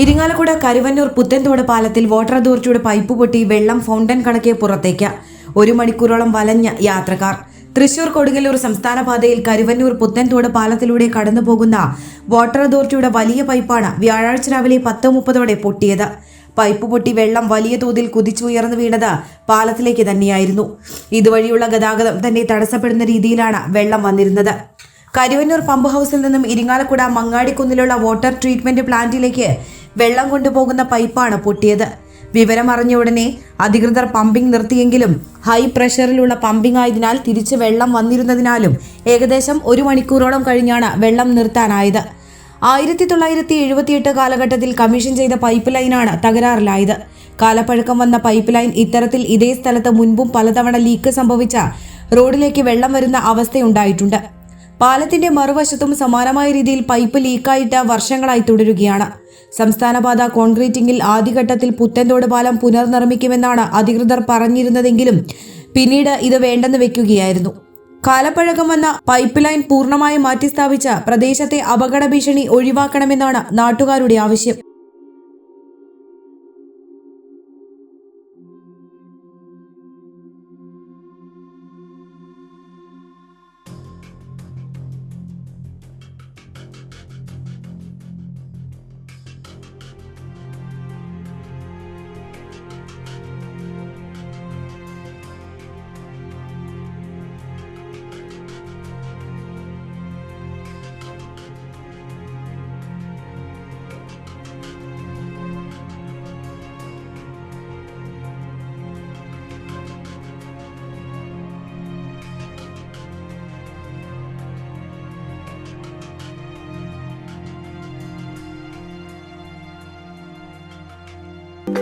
ഇരിങ്ങാലക്കുട കരുവന്നൂർ പുത്തൻതോട് പാലത്തിൽ വാട്ടർ അതോറിറ്റിയുടെ പൈപ്പ് പൊട്ടി വെള്ളം ഫൗണ്ടൻ കണക്കെ പുറത്തേക്ക്. ഒരു മണിക്കൂറോളം വലഞ്ഞ യാത്രക്കാർ. തൃശൂർ കൊടുങ്ങല്ലൂർ സംസ്ഥാന പാതയിൽ കരുവന്നൂർ പുത്തൻതോട് പാലത്തിലൂടെ കടന്നു പോകുന്ന വാട്ടർ അതോറിറ്റിയുടെ വലിയ പൈപ്പാണ് വ്യാഴാഴ്ച രാവിലെ പത്ത് മുപ്പതോടെ പൊട്ടിയത്. പൈപ്പ് പൊട്ടി വെള്ളം വലിയ തോതിൽ കുതിച്ചുയർന്നു വീണത് പാലത്തിലേക്ക് തന്നെയായിരുന്നു. ഇതുവഴിയുള്ള ഗതാഗതം തന്നെ തടസ്സപ്പെടുന്ന രീതിയിലാണ് വെള്ളം വന്നിരുന്നത്. കരുവന്നൂർ പമ്പ് ഹൗസിൽ നിന്നും ഇരിങ്ങാലക്കുട മങ്ങാടിക്കുന്നിലുള്ള വാട്ടർ ട്രീറ്റ്മെന്റ് പ്ലാന്റിലേക്ക് വെള്ളം കൊണ്ടുപോകുന്ന പൈപ്പാണ് പൊട്ടിയത്. വിവരമറിഞ്ഞ ഉടനെ അധികൃതർ പമ്പിംഗ് നിർത്തിയെങ്കിലും ഹൈ പ്രഷറിലുള്ള പമ്പിംഗ് ആയതിനാൽ തിരിച്ച് വെള്ളം വന്നിരുന്നതിനാലും ഏകദേശം ഒരു മണിക്കൂറോളം കഴിഞ്ഞാണ് വെള്ളം നിർത്താനായത്. ആയിരത്തി തൊള്ളായിരത്തി എഴുപത്തിയെട്ട് കാലഘട്ടത്തിൽ കമ്മീഷൻ ചെയ്ത പൈപ്പ് ലൈനാണ് തകരാറിലായത്. കാലപ്പഴക്കം വന്ന പൈപ്പ് ലൈൻ ഇത്തരത്തിൽ ഇതേ സ്ഥലത്ത് മുൻപും പലതവണ ലീക്ക് സംഭവിച്ച റോഡിലേക്ക് വെള്ളം വരുന്ന അവസ്ഥയുണ്ടായിട്ടുണ്ട്. പാലത്തിന്റെ മറുവശത്തും സമാനമായ രീതിയിൽ പൈപ്പ് ലീക്കായിട്ട് വർഷങ്ങളായി തുടരുകയാണ്. സംസ്ഥാനപാത കോൺക്രീറ്റിംഗിൽ ആദ്യഘട്ടത്തിൽ പുത്തൻതോട് പാലം പുനർനിർമ്മിക്കുമെന്നാണ് അധികൃതർ പറഞ്ഞിരുന്നതെങ്കിലും പിന്നീട് ഇത് വേണ്ടെന്ന് വെക്കുകയായിരുന്നു. കാലപ്പഴക്കം വന്ന പൈപ്പ് ലൈൻ പൂർണമായും മാറ്റിസ്ഥാപിച്ച പ്രദേശത്തെ അപകട ഭീഷണി ഒഴിവാക്കണമെന്നാണ് നാട്ടുകാരുടെ ആവശ്യം.